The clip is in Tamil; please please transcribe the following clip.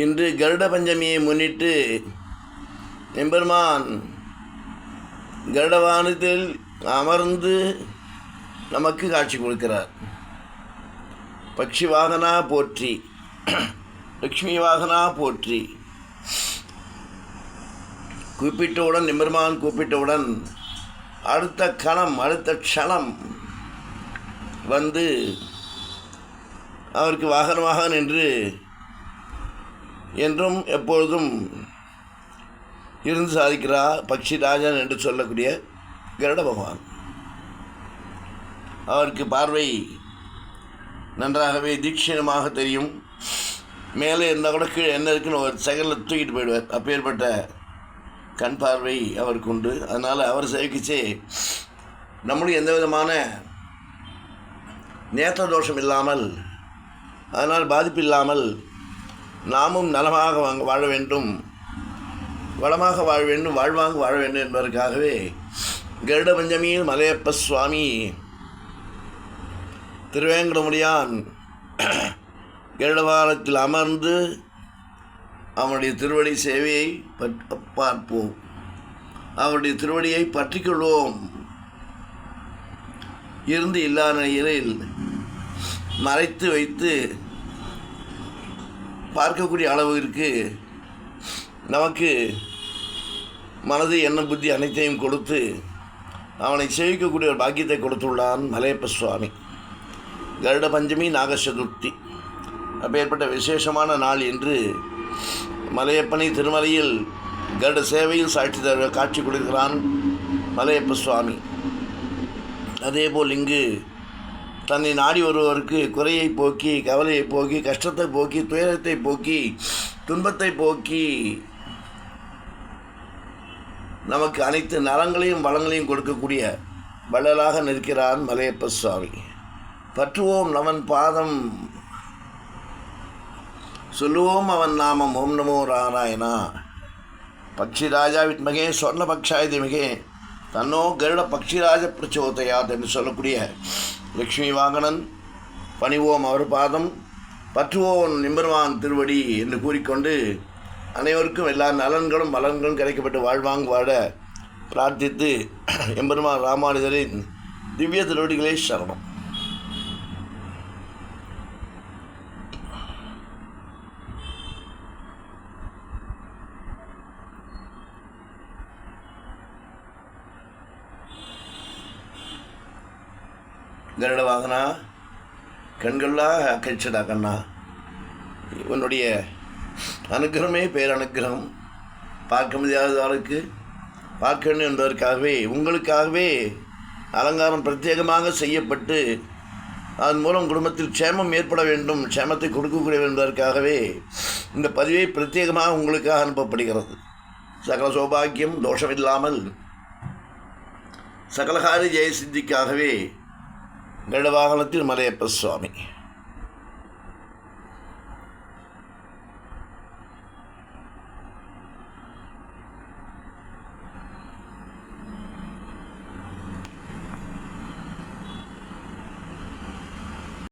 இன்று கருட பஞ்சமியை முன்னிட்டு எம்பெருமான் கருடவானத்தில் அமர்ந்து நமக்கு காட்சி கொடுக்கிறார். பக்ஷி வாகனா போற்றி. லக்ஷ்மி வாகனா போற்றி. கூப்பிட்டவுடன் நிமிர்மான் கூப்பிட்டவுடன் அடுத்த கணம் அடுத்த க்ஷணம் வந்து அவருக்கு வாகனமாக நின்று என்றும் எப்பொழுதும் இருந்து சாதிக்கிறார் பக்ஷி ராஜன் என்று சொல்லக்கூடிய கருட பகவான். அவருக்கு பார்வை நன்றாகவே தீட்சிணமாக தெரியும். மேலே இருந்தால் கூட கீழே என்ன இருக்குன்னு ஒரு செகண்டில் தூக்கிட்டு போயிடுவார். அப்பேற்பட்ட கண் பார்வை அவருக்கு உண்டு. அதனால் அவர் சேவிக்கிச்சு நம்மளும் எந்த விதமான நேத்திர தோஷம் இல்லாமல் அதனால் பாதிப்பு இல்லாமல் நாமும் நலமாக வாழ வேண்டும். வளமாக வாழ வேண்டும் வாழ்வாங்க வாழ வேண்டும் என்பதற்காகவே கருட பஞ்சமியில் மலையப்ப சுவாமி திருவேங்கடமுடியான் கருடவாரத்தில் அமர்ந்து அவனுடைய திருவடி சேவையை பற்- பார்ப்போம். அவருடைய திருவடியை பற்றிக்கொள்வோம் இருந்து இல்லாத நிலையில் மறைத்து வைத்து பார்க்கக்கூடிய அளவிற்கு நமக்கு மனது எண்ண புத்தி அனைத்தையும் கொடுத்து அவனை சேவிக்கக்கூடிய ஒரு பாக்கியத்தை கொடுத்துள்ளான் மலையப்ப சுவாமி. கருட பஞ்சமி நாக சதுர்த்தி அப்பேற்பட்ட விசேஷமான நாள் என்று மலையப்பனை திருமலையில் கருட சேவையில் சாட்சி தர காட்சி கொடுக்கிறான் மலையப்ப சுவாமி. அதேபோல் இங்கு தன்னை நாடி வருவதற்கு குறையை போக்கி கவலையை போக்கி கஷ்டத்தை போக்கி துயரத்தை போக்கி துன்பத்தை போக்கி நமக்கு அனைத்து நலங்களையும் வளங்களையும் கொடுக்கக்கூடிய வள்ளலாக நிற்கிறான் மலையப்ப சுவாமி. பற்றுவோம் அவன் பாதம். சொல்லுவோம் அவன் நாமம். ஓம் நமோ நாராயணா. பக்ஷிராஜா வித்மகே சொர்ண பக்ஷாயுதமிகே தன்னோ கருட பக்ஷிராஜ பிரச்சோதயாத் என்று சொல்லக்கூடிய லக்ஷ்மி வாகனன் பணிவோம் அவர் பாதம் பற்றுவோம் நிம்பர்வான் திருவடி என்று கூறிக்கொண்டு அனைவருக்கும் எல்லா நலன்களும் பலன்களும் கிடைக்கப்பட்டு வாழ்வாங்க வாழ பிரார்த்தித்து எம்பெருமான் ராமானுஜரின் திவ்ய திருவடிகளே சரணம். கருட வாகனா? கண்களாக அக்கச்சடா கண்ணா? உன்னுடைய அனுக்கிரகமே பேரனுக்கிரகம் பார்க்க முடியாத ஆளுக்கு பார்க்கணும் என்பதற்காகவே உங்களுக்காகவே அலங்காரம் பிரத்யேகமாக செய்யப்பட்டு அதன் மூலம் குடும்பத்தில் க்ஷேமம் ஏற்பட வேண்டும் க்ஷேமத்தை கொடுக்கக்கூடிய என்பதற்காகவே இந்த பதிவை பிரத்யேகமாக உங்களுக்காக அனுப்பப்படுகிறது. சகல சௌபாக்கியம் தோஷமில்லாமல் சகலகாரி ஜெய சித்திக்காகவே மலையப்ப சுவாமி.